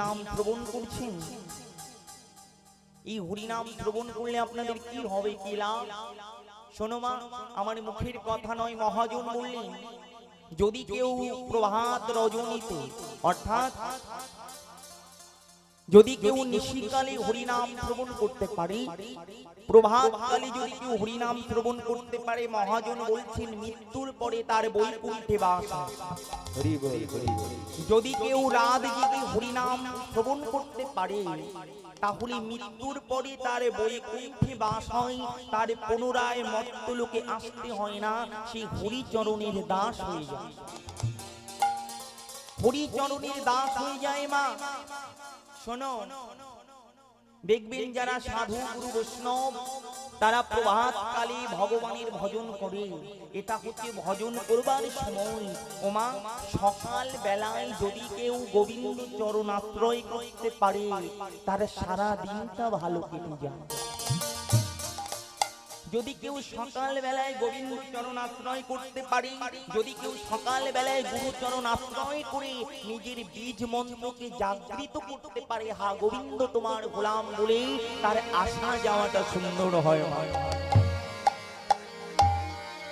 নাম শ্রবণ করছেন? এই হরিনাম শ্রবণ করলে আপনাদের কি হবে কি লাভ শোনো মা, আমার মুখের কথা নয়, মহাজন বললেন, যদি কেউ প্রভাত রজনীতে, অর্থাৎ যদি কেউ নিশিকালে হরিনাম শ্রবণ করতে পারে প্রভাতকালে যদি কেউ হরিনাম শ্রবণ করতে পারে মহাজন বলছেন মৃত্যুর পরে তার বৈকুণ্ঠে বাস। হয়। যদি কেউ রাত জেগে হরিনাম শ্রবণ করতে পারে তাহলে মৃত্যুর পরে তার বৈকুণ্ঠে বাস হয় তার পুনরায় মর্তলোকে আসতে হয় না সে হরিচরণের দাস হয়ে যায়। হরিচরণের দাস হয়ে যায় মা। শোনো। দেখবেন যারা সাধু গুরু বৈষ্ণব, তারা প্রভাত কালে ভগবানের ভজন করে। এটা হচ্ছে ভজন করবার সময়। ওমা সকাল বেলায় যদি কেউ গোবিন্দ চরণ আশ্রয় করতে পারে, তার সারা দিনটা ভালো কেটে যায়। যদি কেউ সকাল বেলায় গোবিন্দ চরণ আশ্রয় করতে পারে, যদি কেউ সকাল বেলায় গুরু চরণ আশ্রয় করে নিজের বীজ মন্ত্রকে জাগৃত করতে পারে, হা গোবিন্দ তোমার গোলাম বলে তার আসা যাওয়াটা সুন্দর হয়।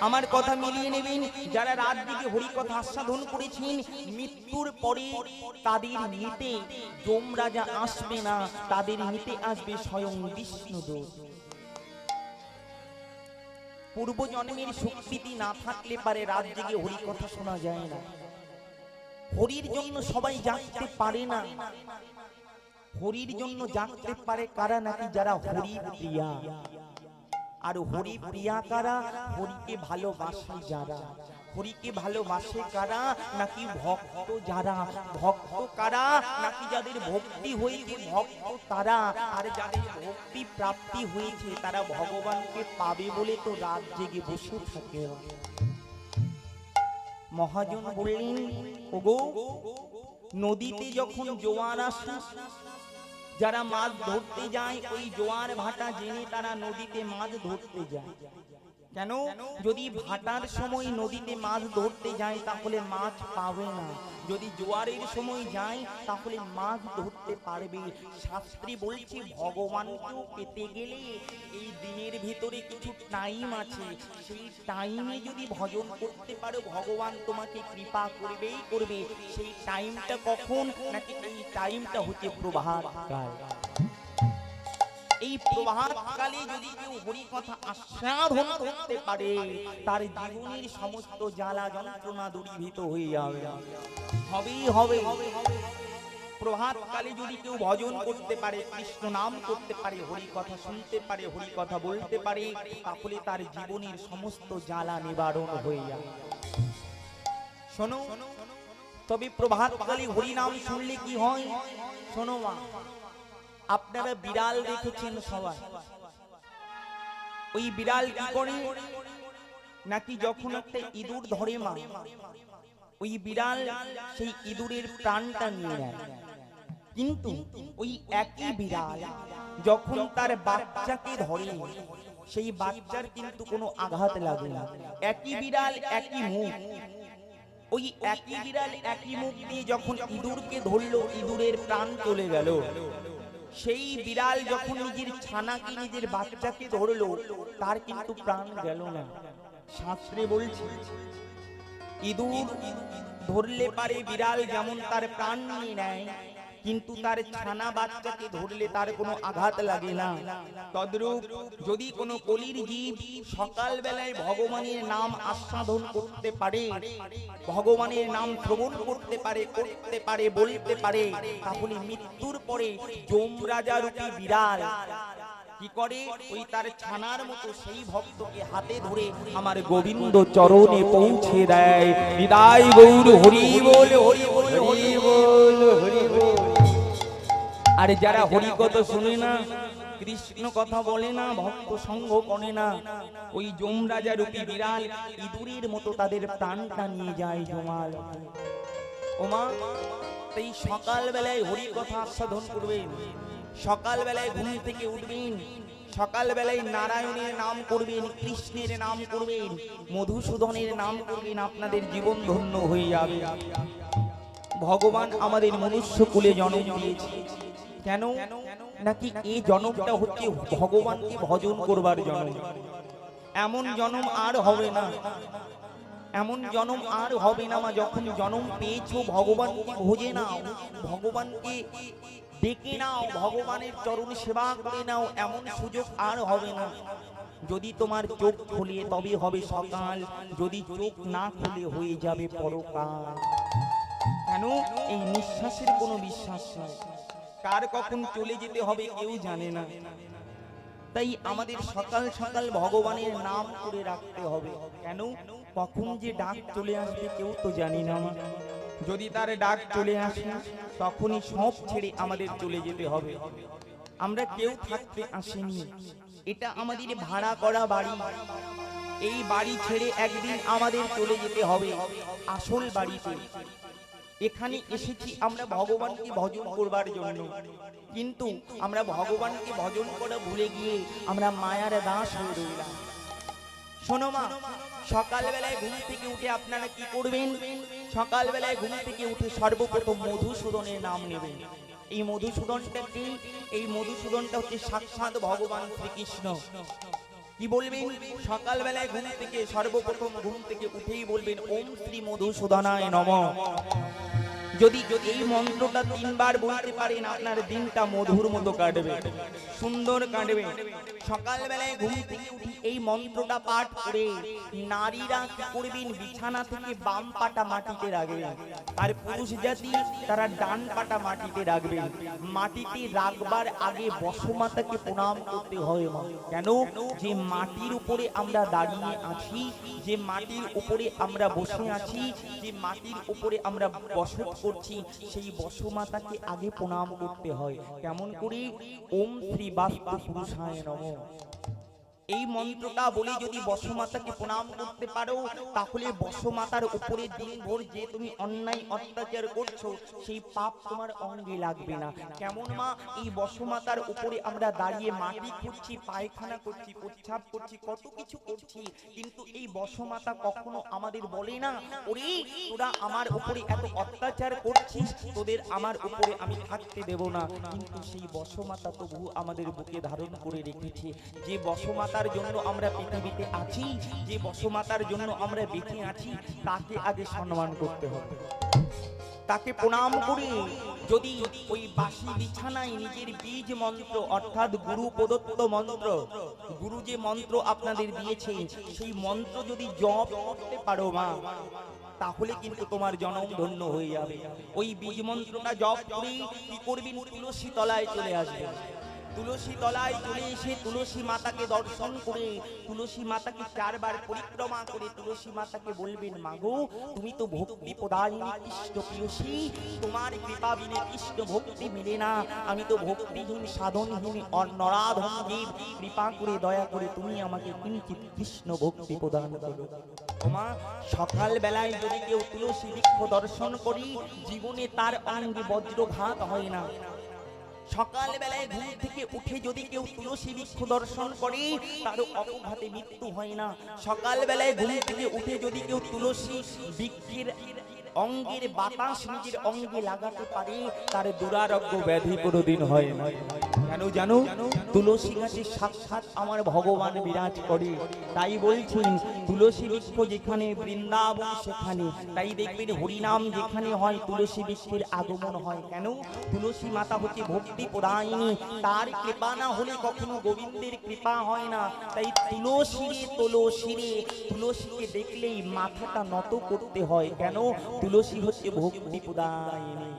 আমার কথা মিলিয়ে নেবেন, যারা রাত দিকে হরি কথা আস্বাদন করেছেন, মৃত্যুর পরে তাদের নিতে যম রাজা আসবে না, তাদের নিতে আসবে স্বয়ং বিষ্ণুদেব পূর্ব জন্মের শক্তিটি না থাকলে পারে, রাত জেগে হরি কথা শোনা যায় না। হরির জন্য সবাই জানতে পারে না। হরির জন্য জানতে পারে কারা নাকি যারা হরি প্রিয়া আর হরি প্রিয়া কারা? হরিকে ভালোবাসে যারা। হরিকে ভালোবাসে কারা? নাকি ভক্ত যারা? ভক্ত কারা? নাকি যাদের ভক্তি হয়েছে, ভক্ত তারা? আর যাদের ভক্তি প্রাপ্তি হয়েছে, তারা ভগবানকে পাবে বলে তো রাত জেগে বসে থাকে। মহাজন বললেন, ওগো, নদীতে যখন জোয়ার আসে, যারা মাছ ধরতে যায়, ওই জোয়ার ভাটা জেনে তারা নদীতে মাছ ধরতে যায়। কেন? যদি ভাটার সময় নদীতে মাছ ধরতে যায়, তাহলে মাছ পাবে না। যদি জোয়ারের সময় যায়, তাহলে মাছ ধরতে পারবে। শাস্ত্রী বলছে ভগবানকেও পেতে গেলে এই দিনের ভিতরে কিছু টাইম আছে। সেই টাইমে যদি ভজন করতে পারো, ভগবান তোমাকে কৃপা করবেই করবে। সেই টাইমটা কখন? নাকি এই টাইমটা হচ্ছে প্রভাত এই প্রভাত কালে যদি কেউ হরি কথা আস্বাদন করতে পারে, তার জীবনের সমস্ত জ্বালা যন্ত্রণা দূরীভূত হয়ে যাবে। হবেই হবে প্রভাত কালে যদি কেউ ভজন করতে পারে, কৃষ্ণ নাম করতে পারে হরি কথা শুনতে পারে হরি কথা বলতে পারে, তাহলে তার জীবনের সমস্ত জ্বালা নিবারণ হয়ে যাবে। শোনো তবে প্রভাত কালে হরি নাম শুনলে কি হয়? শোনো মা আপনারা বিড়াল দেখেছেন সবাই। ওই বিড়াল কি করে? নাকি যখন একটা ইঁদুর ধরে মা, ওই বিড়াল সেই ইঁদুরের প্রাণটা নিয়ে নেয়। কিন্তু ওই একই বিড়াল যখন তার বাচ্চাকে ধরে, সেই বাচ্চার কিন্তু কোনো আঘাত লাগে না। একই বিড়াল, একই মুখ। ওই একই বিড়াল একই মুখ দিয়ে যখন ইঁদুরকে ধরলো, ইঁদুরের প্রাণ চলে গেল। সেই বিড়াল যখন নিজের ছানাকে নিজের বাচ্চাকে ধরলো, তার কিন্তু প্রাণ গেল না। শাস্ত্রে বলছে, ইঁদুর ধরলে পারে বিড়াল যেমন তার প্রাণ নিয়ে নেয় কিন্তু তার ছানা বাচ্চাকে ধরলে তার কোনো আঘাত লাগে না। তদ্রূপ যদি কোনো কলির জীব সকাল বেলায় ভগবানের নাম আস্বাদন করতে পারে, ভগবানের নাম শ্রবণ করতে পারে করতে পারে, বলতে পারে, তাহলে মৃত্যুর পরে যম রাজা রূপী বিড়াল কি করে? ওই তার ছানার মতো সেই ভক্তকে হাতে ধরে আমার গোবিন্দ চরণে পৌঁছে দেয়। বিদায় গৌর হরি বল হরি বল হরি বল হরি বল। আরে যারা হরি কথা শুনে না কৃষ্ণ কথা বলে না ভক্ত সঙ্গ করে না ওই যম রাজা রূপী বিড়াল ইঁদুরের মতো তাদের প্রাণটা নিয়ে যায় জমাল। ওমা এই সকাল বেলায় হরি কথা আস্বাদন করবেন সকাল বেলায় ঘুম থেকে উঠবেন সকাল বেলায় নারায়ণের নাম করবেন কৃষ্ণের নাম করবেন মধুসূদনের নাম করবেন আপনাদের জীবন ধন্য হয়ে যাবে। ভগবান আমাদের মনুষ্য কুলে জন্ম দিয়েছে। কেন? নাকি এই জন্মটা হচ্ছে ভগবানকে ভজন করবার জন্ম। এমন জন্ম আর হবে না। এমন জনম আর হবে না মা যখন জন্ম পেয়েছ ভগবানকে ভোজে নাও। ভগবানকে ডেকে নাও। ভগবানের চরণ সেবা করে নাও। এমন সুযোগ আর হবে না। যদি তোমার চোখ খুলে তবে হবে সকাল। যদি চোখ না খুলে হয়ে যাবে পরকাল। কেন? এই নিঃশ্বাসের কোনো বিশ্বাস নাই। কার কখন চলে যেতে হবে কেউ জানে না। তাই আমাদের সকাল সকাল ভগবানের নাম করে রাখতে হবে। কেন? কখন যে ডাক চলে আসবে কেউ তো জানি না। যদি তার ডাক চলে আসে, তখনই সব ছেড়ে আমাদের চলে যেতে হবে। আমরা কেউ থাকতে আসেনি। এটা আমাদের ভাড়া করা বাড়ি। এই বাড়ি ছেড়ে একদিন আমাদের চলে যেতে হবে। আসল বাড়িতে। এখানে এসেছি আমরা ভগবানকে ভজন করবার জন্য। কিন্তু আমরা ভগবানকে ভজন করা ভুলে গিয়ে আমরা মায়ার দাস হয়ে রইলাম। শোনো মা, সকালবেলায় ঘুম থেকে উঠে আপনারা কি করবেন? সকালবেলায় ঘুম থেকে উঠে সর্বপ্রথম মধুসূদনের নাম নেবেন। এই মধুসূদনটা কি? এই মধুসূদনটা হচ্ছে সাক্ষাৎ ভগবান শ্রীকৃষ্ণ। কি বলবেন? সকালবেলায় ঘুম থেকে সর্বপ্রথম ঘুম থেকে উঠেই বলবেন ওম শ্রী মধুসূদনায় নম। যদি এই মন্ত্রটা তিনবার বলতে পারেন, আপনার দিনটা মধুর মতো কাটবে, সুন্দর কাটবে। সকালবেলায় ঘুম থেকে উঠি এই মন্ত্রটা পাঠ করে নারীরা কি করবেন? বিছানা থেকে বাম পাটা মাটিতে রাখবেন, আর পুরুষ জাতি তারা ডান পাটা মাটিতে রাখবেন। মাটিতে রাখবার আগে বসমাতাকে প্রণাম করতে হয় মা। কেন? যে মাটির উপরে আমরা দাঁড়িয়ে আছি, যে মাটির উপরে আমরা বসে আছি, যে মাটির উপরে আমরা বসত করছি সেই বসমাতাকে আগে প্রণাম করতে হয়। কেমন করি? ওম শ্রী বাস্তু পুরুষায় নম। এই মন্ত্রটা বলে যদি বসমাতাকে প্রণাম করতে পারো, তাহলে বসমাতার উপরে দিনভর যে তুমি অন্যায় অত্যাচার করছ, সেই পাপ তোমার অঙ্গে লাগবে না। কেমন মা, এই বসমাতার উপরে আমরা দাঁড়িয়ে মাটি খুঁজছি পায়খানা করছি প্রচ্ছাপ করছি, কত কিছু করছি, কিন্তু এই বসমাতা কখনো আমাদের বলে না, ওরে, তোরা আমার উপরে এত অত্যাচার করছিস, তোদের আমার উপরে আমি থাকতে দেব না। কিন্তু সেই বসমাতা তবু আমাদের বুকে ধারণ করে রেখেছে। যে বসমাতার জন্য আমরা পৃথিবীতে আছি, যে বসমাতার জন্য আমরা বেঁচে আছি, তাকে আগে সম্মান করতে হবে। তাকে প্রণাম করে যদি ওই বাসি বিছানায় নিজের বীজ মন্ত্র, অর্থাৎ গুরু প্রদত্ত মন্ত্র, গুরু যে মন্ত্র আপনাদের দিয়েছে, সেই মন্ত্র যদি জপ করতে পারো মা, তাহলে কিন্তু তোমার জনম ধন্য হয়ে যাবে। ওই বীজ মন্ত্রটা জপ করে কি করবেন? তুলসী তলায় চলে আসবে তুলসী তলায় চলে এসে তুলসী মাতাকে দর্শন করে, তুলসী মাতাকে চারবার পরিক্রমা করে তুলসী মাতাকে বলবেন, মাগো, তুমি তো ভক্তি প্রদায়িনী কৃষ্ণ প্রিয়সী তোমার কৃপা বিনে কৃষ্ণ ভক্তি মিলে না। আমি তো ভক্তিহীন, সাধনহীন নরাধম জীব কৃপা করে, দয়া করে তুমি আমাকে কিঞ্চিত কৃষ্ণ ভক্তি প্রদান করো। তোমা সকাল বেলায় যদি কেউ তুলসী বৃক্ষ দর্শন করি, জীবনে তার অঙ্গে বজ্রঘাত হয় না। সকাল বেলায় ঘুম থেকে উঠে যদি কেউ তুলসী বৃক্ষ দর্শন করে তার অপঘাতে মৃত্যু হয় না। সকাল বেলায় ঘুম থেকে উঠে যদি কেউ তুলসী বৃক্ষের অঙ্গের বাতাস নিজের অঙ্গে লাগাতে পারে তার দুরারোগ্য ব্যাধি কোনোদিন হয়। না কেন জানো তুলসী গাছে সাক্ষাৎ আমার ভগবান বিরাজ করে। তাই বলছেন তুলসী বৃক্ষ যেখানে বৃন্দাবন সেখানে তাই দেখবেন হরিনাম যেখানে হয় তুলসী বৃক্ষের আগমন হয়। কেন? তুলসী মাতা হচ্ছে ভক্তি প্রদায়িনী। তার কৃপা না হলে কখনো গোবিন্দের কৃপা হয় না। তাই তুলসী তুলসী তুলসীকে দেখলেই মাথাটা নত করতে হয়। কেন? তুলসী হচ্ছে ভক্তি প্রদায়িনী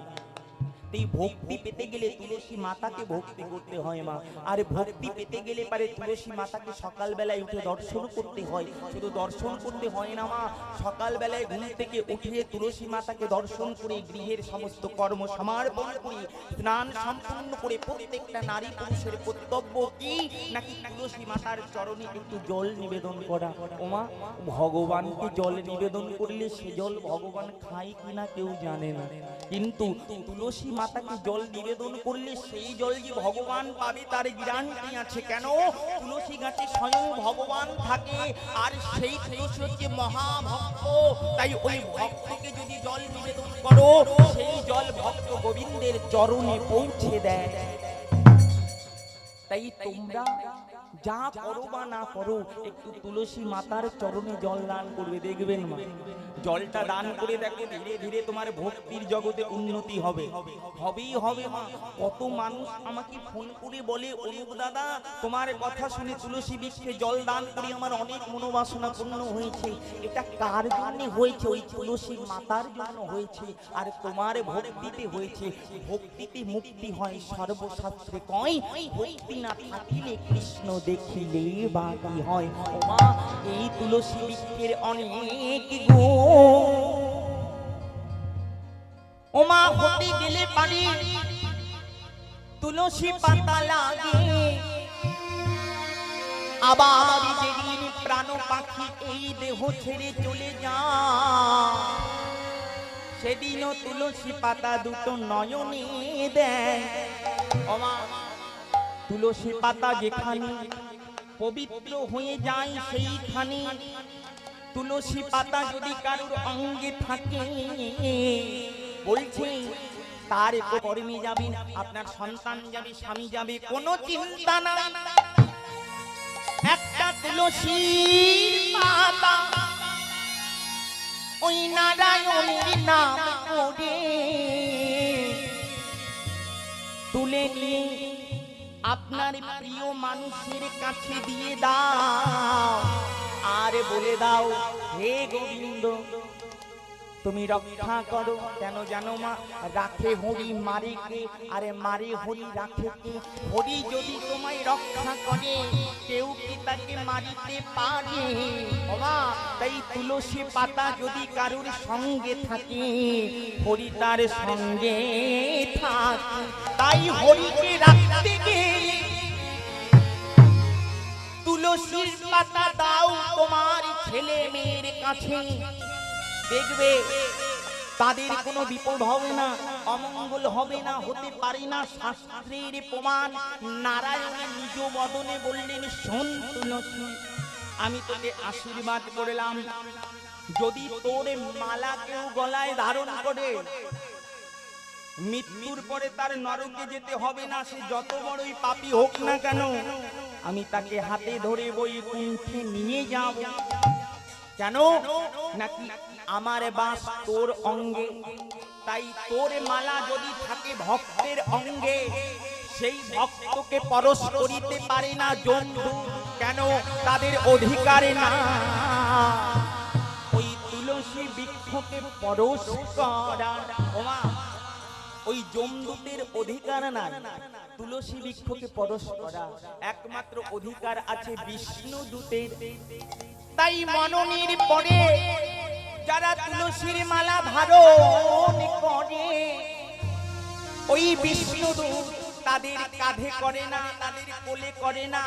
এই ভক্তি পেতে গেলে তুলসী মাতাকে ভক্তি করতে হয় মা। আর ভক্তি পেতে গেলে পারে তুলসী মাতাকে সকাল বেলায় উঠে দর্শন করতে হয়। শুধু দর্শন করতে হয় না মা সকাল বেলায় ঘুম থেকে উঠে তুলসী মাতাকে দর্শন করে গৃহের সমস্ত কর্ম সমর্পণ করে, স্নান সম্পূর্ণ করে প্রত্যেকটা নারী পুরুষের কর্তব্য কি? নাকি তুলসী মাতার চরণে একটু জল নিবেদন করা? ওমা ভগবানকে জল নিবেদন করলে সে জল ভগবান খায় কিনা কেউ জানে না। কিন্তু তুলসী মাতাকে জল নিবেদন করলে সেই জল যে ভগবান পাবে, তার গ্যারান্টি আছে কেন? তুলসী গাছে স্বয়ং ভগবান থাকে, আর সেই তুলসী হচ্ছে মহাভক্ত। তাই ওই ভক্তকে যদি জল নিবেদন করো, সেই জল ভক্ত গোবিন্দের চরণে পৌঁছে দেয়। তাই তোমরা যা করো বা না করো, একটু তুলসী মাতার চরণে জল দান করবে, দেখবেন মা। জলটা দান করে দেখো, ধীরে ধীরে তোমার ভক্তির জগতে উন্নতি হবে। হবেই হবে মা। কত মানুষ আমাকে ফোন করে বলে অনুপ দাদা, তোমার কথা শুনে তুলসী বৃক্ষে জল দান করে আমার অনেক মনোবাসনা পূর্ণ হয়েছে। এটা কার জন্য হয়েছে? ওই তুলসী মাতার জন্য হয়েছে। আর তোমার ভক্তিতে হয়েছে। ভক্তিতে মুক্তি হয় সর্বশাস্ত্রে। কয়? ভক্তি না থাকিলে কৃষ্ণ দেখিলে হয় ওমা এই তুলসী বৃক্ষের অনেক ওমা হতে গেলে পারি তুলসী পাতা লাগে। আবার যেদিন প্রাণ পাখি এই দেহ ছেড়ে চলে যায়, সেদিনও তুলসী পাতা দুটো নয়নে দেয়। ওমা তুলসী পাতা যেখানে পবিত্র হয়ে যায় সেইখানে। তুলসী পাতা যদি কারোর অঙ্গে থাকে, বলছে, তার কর্মে যাবেন, আপনার সন্তান যাবে, স্বামী যাবে, কোনো চিন্তা নাই। একটা তুলসী পাতা ওই নারায়ণের নাম করে তুলে নিয়ে আপনার প্রিয় মানুষের কাছে দিয়ে দাও। আরে বলে দাও হে গোবিন্দ তুমি রক্ষা করো, কেন জানো মা? রাখে হরি মারে কে আরে মারে হরি রাখে কে? হরি যদি তোমায় রক্ষা করে, কেউ কি তাকে মারিতে পারে? ওমা তাই তুলসী পাতা যদি কারুর সঙ্গে থাকে, হরি তার সঙ্গে থাক। তাই হরিকে রাখতে গেলে তুলসীর পাতা দাও তোমার ছেলে মেয়ের কাছে। দেখবে তাদের কোনো বিপদ হবে না, অমঙ্গল হবে না, হতে পারে না শাস্ত্রের প্রমাণ। নারায়ণের নিজ বদনে বললেন তুলসী, আমি তোকে আশীর্বাদ করলাম। যদি তোর মালা কেউ গলায় ধারণ করে, মৃত্যুর পরে তার নরকে যেতে হবে না, সে যত বড়ই পাপি হোক না কেন, আমি তাকে হাতে ধরে বই কুণ্ঠে নিয়ে যাব। কেন? নাকি আমার বাস তোর অঙ্গে। তাই তোর মালা যদি থাকে ভক্তের অঙ্গে, সেই ভক্তকে পরশ করিতে পারে না জন্তু, কেন তাদের অধিকারে না? ওই তুলসী বৃক্ষকে পরশ করা ওই জমদূতের অধিকার নাই। তুলসী বৃক্ষকে পরশ করা, একমাত্র অধিকার আছে বিষ্ণু দূতের। তাই মননের পরে যারা তুলসীর মালা ধারণ করে, ওই বিষ্ণুদূত তাদের কাঁধে করে না, তাদের কোলে করে না।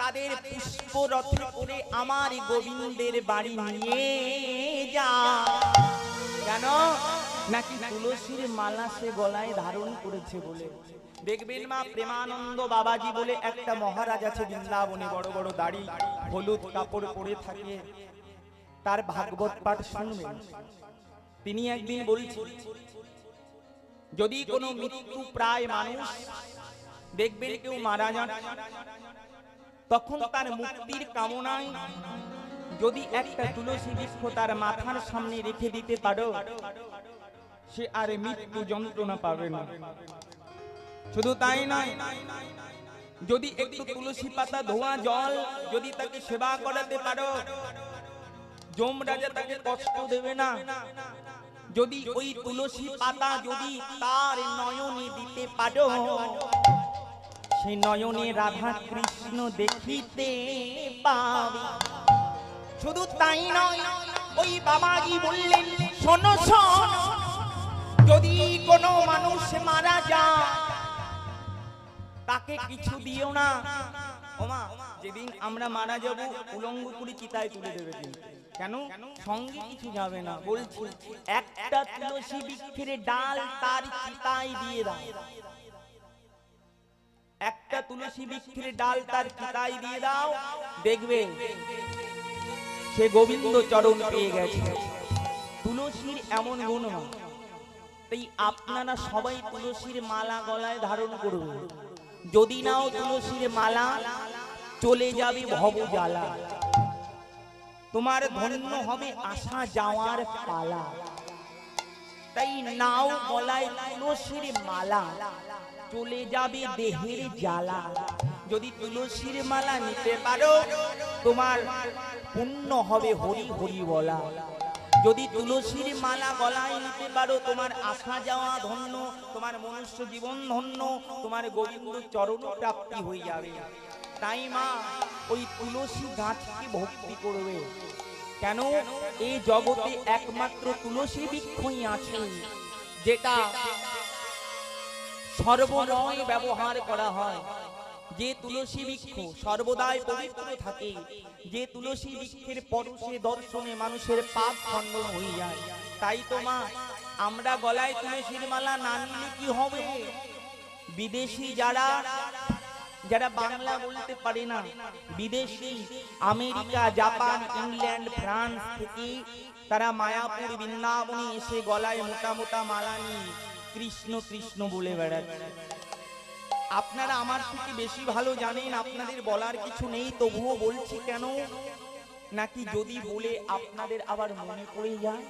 তাদের পুষ্প রথে করে আমার গোবিন্দের বাড়ি নিয়ে যা। কেন? নাকি তুলসীর মালা সে গলায় ধারণ করেছে বলে? দেখবেন মা প্রেমানন্দ বাবাজি বলে একটা মহারাজ আছে বৃন্দাবনে, বড় বড় দাড়ি, হলুদ কাপড় পরে থাকে। তার ভাগবত পাঠ শুনবেন তিনি একদিন বলছেন, যদি কোনো মৃত্যু প্রায় মানুষ দেখবেন কেউ মারা যান, তখন তার মুক্তির কামনায় যদি একটা তুলসী বৃক্ষ তার মাথার সামনে রেখে দিতে পারো, সে আর মৃত্যু যন্ত্রণা পাবে না। শুধু তাই নয়, যদি একটু তুলসী পাতা ধোয়া জল যদি তাকে সেবা করাতে পারো যম রাজা তাকে কষ্ট দেবে না। যদি ওই তুলসী পাতা যদি তার নয়নে দিতে পারো সেই নয়নে রাধা কৃষ্ণ দেখিতে পাবে। শুধু তাই নয়, ওই বাবা বাবাজি বললেন, শোনো, শোন, যদি কোনো মানুষ মারা যায়, তাকে কিছু দিও না। ওমা, যেদিন আমরা মারা যাব, উলঙ্গ করে চিতায় তুলে দেবে কিন্তু। কেন? সঙ্গে কিছু যাবে না। বলছি একটা তুলসী বৃক্ষের ডাল তার চিতায় দিয়ে দাও। একটা তুলসী বৃক্ষের ডাল তার চিতায় দিয়ে দাও। দেখবে সে গোবিন্দ চরণ পেয়ে গেছে। তুলসীর এমন গুণ হয়। তাই আপনারা সবাই তুলসীর মালা গলায় ধারণ করুন। যদি নাও তুলসীর মালা চলে যাবে ভব জ্বালা তোমার ধন্য হবে আসা যাওয়ার পালা। তাই নাও গলায় তুলসীর মালা, চলে যাবে দেহের জ্বালা। যদি তুলসীর মালা নিতে পারো, তোমার পুণ্য হবে হরি হরি বলা। যদি তুলসীর মালা গলায় নিতে পারো, তোমার আসা যাওয়া ধন্য, তোমার মনুষ্য জীবন ধন্য, তোমার গোবিন্দ চরণ প্রাপ্তি হয়ে যাবে। তাই মা ওই তুলসী গাছকে ভক্তি করবে। কেন? এই জগতে একমাত্র তুলসী বৃক্ষই আছে যেটা সর্বময় ব্যবহার করা হয়। যে তুলসী বৃক্ষ সর্বদাই পবিত্র থাকে যে তুলসী বৃক্ষের পরশে দর্শনে মানুষের পাপ খণ্ডন হয়ে যায়। তাই তো মা আমরা গলায় তুলসীর মালা না নিলে কি হবে? বিদেশি যারা যারা বাংলা বলতে পারে না, বিদেশি, আমেরিকা, জাপান, ইংল্যান্ড, ফ্রান্স থেকে তারা মায়াপুর বৃন্দাবনে এসে গলায় মোটা মোটা মালা নিয়ে কৃষ্ণ কৃষ্ণ বলে বেড়াচ্ছে আপনারা আমার থেকে বেশি ভালো জানেন, আপনাদের বলার কিছু নেই, তবুও বলছি কেন? নাকি যদি বলে আপনাদের আবার মনে পড়ে যায়?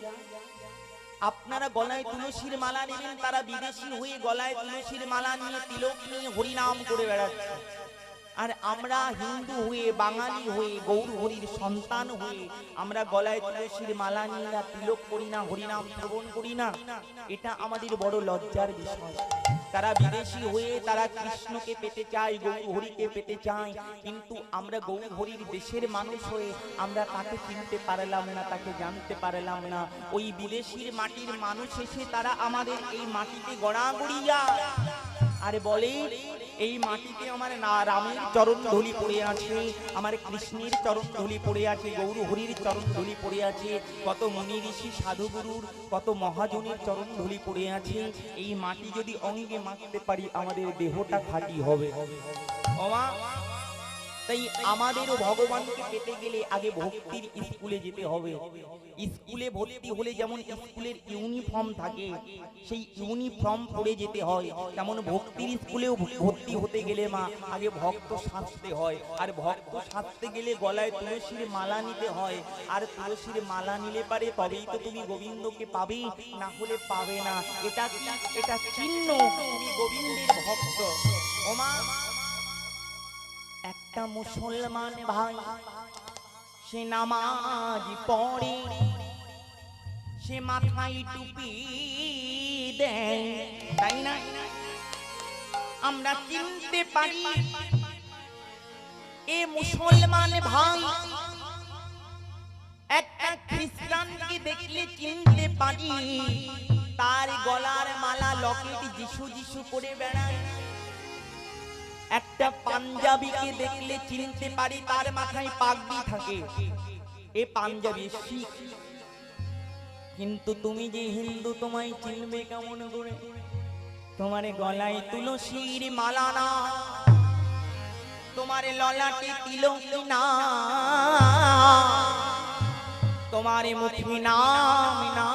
আপনারা গলায় তুলসীর মালা নেবেন, তারা বিদেশি হয়ে গলায় তুলসীর মালা নিয়ে তিলক নিয়ে হরিনাম করে বেড়াচ্ছে। আর আমরা হিন্দু হয়ে, বাঙালি হয়ে গৌর হরির সন্তান হয়ে, আমরা গলায় তুলসীর মালা নিয়ে তিলক করি না, হরিনাম শ্রবণ করি না, এটা আমাদের বড় লজ্জার বিষয়। তারা বিদেশি হয়ে তারা কৃষ্ণকে পেতে চায় গৌর হরিকে পেতে চায়। কিন্তু আমরা গৌর হরির দেশের মানুষ হয়ে আমরা তাকে চিনতে পারলাম না, তাকে জানতে পারলাম না। ওই বিদেশির মাটির মানুষ এসে তারা আমাদের এই মাটিতে গড়াগড়িয়া আরে বলে, এই মাটিতে আমার না রামের চরণ ধুলি পড়ে আছে, আমার কৃষ্ণের চরণ ধুলি পড়ে আছে, গৌর হরির চরণ ধুলি পড়ে আছে, কত মুনি ঋষি সাধুগুরুর কত মহাজনের চরণ ধুলি পড়ে আছে। এই মাটি যদি অঙ্গে মাখতে পারি, আমাদের দেহটা খাঁটি হবে। ওমা তাই আমাদেরও ভগবানকে পেতে গেলে আগে ভক্তির স্কুলে যেতে হবে। স্কুলে ভর্তি হলে যেমন স্কুলের ইউনিফর্ম থাকে সেই ইউনিফর্ম পরে যেতে হয়। তেমন ভক্তির স্কুলেও ভর্তি হতে গেলে মা আগে ভক্ত সাজতে হয়। আর ভক্ত সাজতে গেলে গলায় তুলসীর মালা নিতে হয়। আর তুলসীর মালা নিলে পারে তবেই তো তুমি গোবিন্দকে পাবে না হলে পাবে না। এটা কি এটা চিহ্ন? তুমি গোবিন্দের ভক্ত। ওমা একটা মুসলমান ভাই, সে নামাজ পড়ে। সে মাথায় টুপি দেয়, তাই না? আমরা চিনতে পারি, এ মুসলমান ভাই একটা খ্রিস্টানকে দেখলে চিনতে পারি, তার গলার মালা লকেট যিশু যিশু করে বেড়ায়। একটা পাঞ্জাবিকে দেখলে চিনতে পারি তার মাথায় পাগড়ি থাকে। এ পাঞ্জাবি শিখ। কিন্তু তুমি যে হিন্দু, তোমায় চিনবে কেমন করে? তোমার গলায় তুলসীর মালা না, তোমার ললাটে তিলক না, তোমার মুখে নাম না।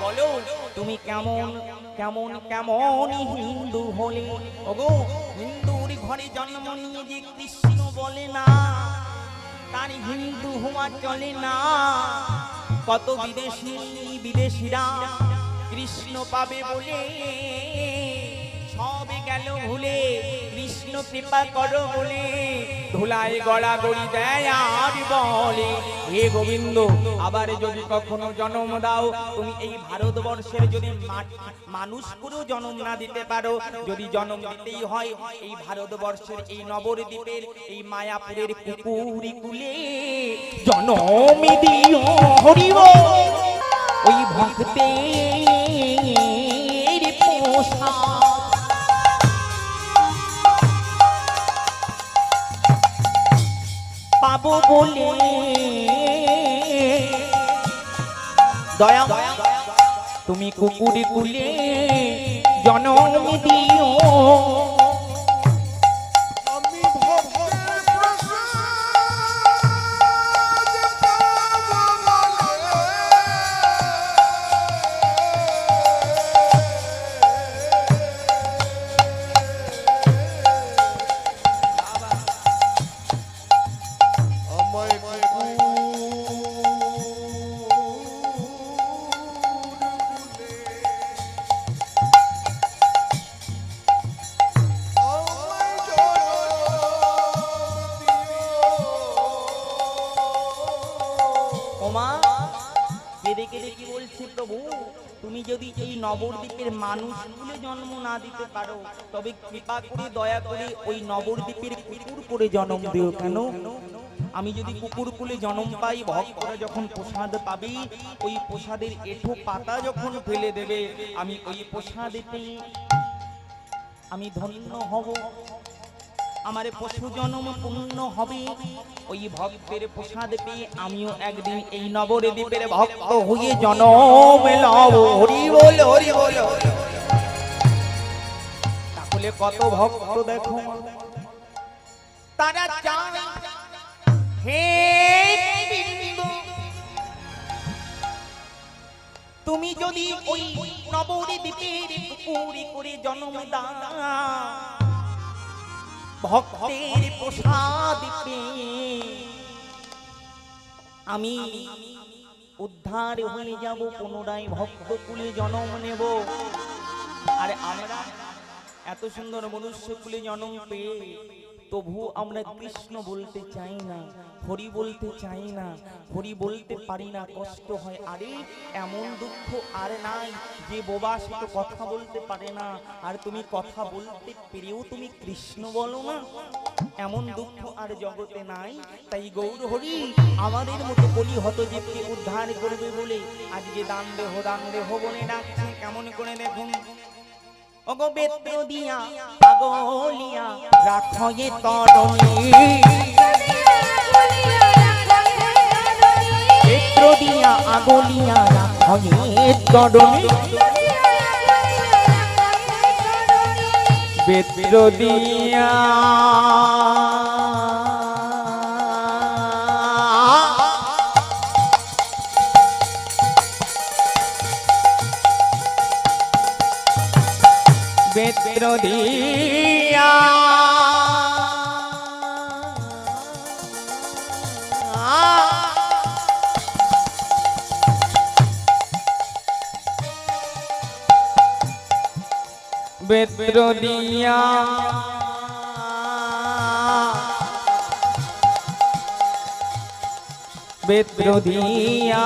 বলো, তুমি কেমন কেমন কেমন হিন্দু হলে? ওগো হিন্দুর ঘরে জন্ম নিয়ে যে কৃষ্ণ বলে না, তার হিন্দু হওয়া চলে না। কত বিদেশি, বিদেশিরা কৃষ্ণ পাবে বলে, সবে গেল ভুলে। কৃষ্ণ কৃপা করো বলে। ধুলায় গড়া গড়ি দেয় আর বলে। হে গোবিন্দ, আবার যদি কখনো জন্ম দাও, তুমি এই ভারতবর্ষের যদি মানুষ করেও জন্ম না দিতে পারো, যদি জন্ম দিতেই হয়, এই ভারতবর্ষের এই নবদ্বীপের, এই মায়াপুরের কুকুরি কুলে জনম দিও হরিব ওই ভক্তের পাবো বলে। দয়া তুমি কুকুরে কুলে জনম দিও। নবদ্বীপের কুলে জন্ম না দিতে পারো, তবে কৃপা করে দয়া করে ওই নবদ্বীপের কুকুর করে জন্ম দিও কেন? আমি যদি কুকুর কুলে জন্ম পাই, ভক্তরা যখন প্রসাদ পাবি, ওই প্রসাদের এঠো পাতা যখন ফেলে দেবে, আমি ওই প্রসাদে আমি ধন্য হব। আমার পশু জন্ম পূর্ণ হবে। ওই ভক্তের প্রসাদ পেয়ে আমিও একদিন এই নবরে দ্বীপের ভক্ত হয়ে জনম লব হরি বল হরি বল। তাহলে কত ভক্ত দেখো? তারা চায় হে তুমি যদি ওই নবরে দ্বীপের পুকুরে করে জন্ম দাও ভক্তের প্রসাদ আমি উদ্ধার হয়ে যাব, পুনরায় ভক্ত কুলে জন্ম নেব। আর আমরা এত সুন্দর মনুষ্য কুলে জনম পেয়ে তবু আমরা কৃষ্ণ বলতে চাই না, হরি বলতে চাই না, হরি বলতে পারি না, কষ্ট হয়। আরে, এমন দুঃখ আর নাই যে বোবা সে তো কথা বলতে পারে না। আর তুমি কথা বলতে পেরেও তুমি কৃষ্ণ বলো না। এমন দুঃখ আর জগতে নাই। তাই গৌর হরি, আমাদের মতো বলি হতজীবকে উদ্ধার করবে বলে আজকে দান দেহ দান দেহ বলে ডাকছে। কেমন করে দেখুন? ওগো বেত্র দিয়া পাগলিয়া রাখো এ তরণী। বেত্র দিয়া আগলিয়া রাখো এ তরণী। বেত্র দিয়া দিয়া। বেত্র দিয়া। বেত্র দিয়া।